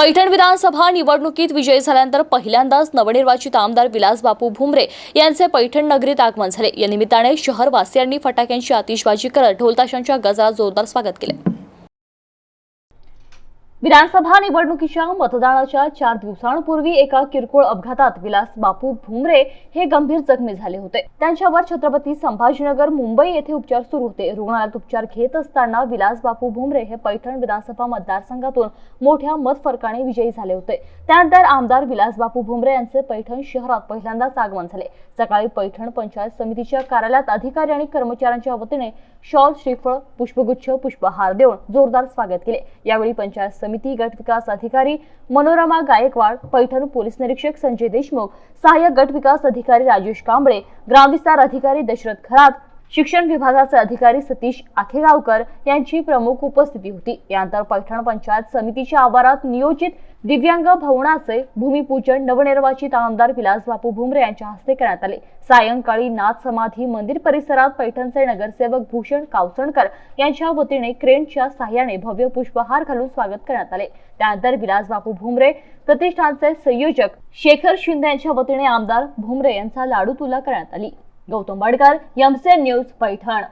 पैठण विधानसभा निवडणुकीत विजयी झाल्यानंतर पहिल्यांदाच नवनिर्वाचित आमदार विलास बापू भुमरे यांचे पैठण नगरीत आगमन झाले. या निमित्ताने शहरवासियांनी फटाक्यांची आतिषबाजी करत ढोलताशांच्या गजरात जोरदार स्वागत केले. विधानसभा निवडणुकीच्या मतदानाच्या चार दिवसांपूर्वी एका किरकोळ अपघातात विलास बापू भुमरे हे गंभीर जखमी झाले होते. त्यांच्यावर छत्रपती संभाजीनगर मुंबई येथे उपचार सुरू होते. रुग्णालयात उपचार घेत असताना विलास बापू भुमरे हे पैठण विधानसभा मतदारसंघातून मोठ्या मतफरकाने विजयी झाले होते. त्यानंतर आमदार विलास बापू भुमरे यांचे पैठण शहरात पहिल्यांदाच आगमन झाले. सकाळी पैठण पंचायत समितीच्या कार्यालयात अधिकारी आणि कर्मचाऱ्यांच्या वतीने शॉल श्रीफळ पुष्पगुच्छ पुष्पहार देऊन जोरदार स्वागत केले. यावेळी पंचायत समिती गट विकास अधिकारी मनोरमा गायकवाड पैठण पोलीस निरीक्षक संजय देशमुख सहाय्यक गट विकास अधिकारी राजेश कांबळे ग्रामविस्तार अधिकारी दशरथ खरात शिक्षण विभागाचे अधिकारी सतीश आखेगावकर यांची प्रमुख उपस्थिती होती. यानंतर पैठण पंचायत समितीच्या आवारात नियोजित दिव्यांग भवनाचे भूमिपूजन नवनिर्वाचित आमदार विलास बापू भुमरे यांच्या हस्ते करण्यात आले. सायंकाळी नाथ समाधी मंदिर परिसरात पैठणचे नगरसेवक भूषण कावसणकर यांच्या वतीने क्रेनच्या सहाय्याने भव्य पुष्पहार घालून स्वागत करण्यात आले. त्यानंतर विलास बापू भुमरे प्रतिष्ठानचे संयोजक शेखर शिंदे यांच्या वतीने आमदार भुमरे यांचा लाडू तुला करण्यात आली. गौतम बडकर एमसे न्यूज पैठण.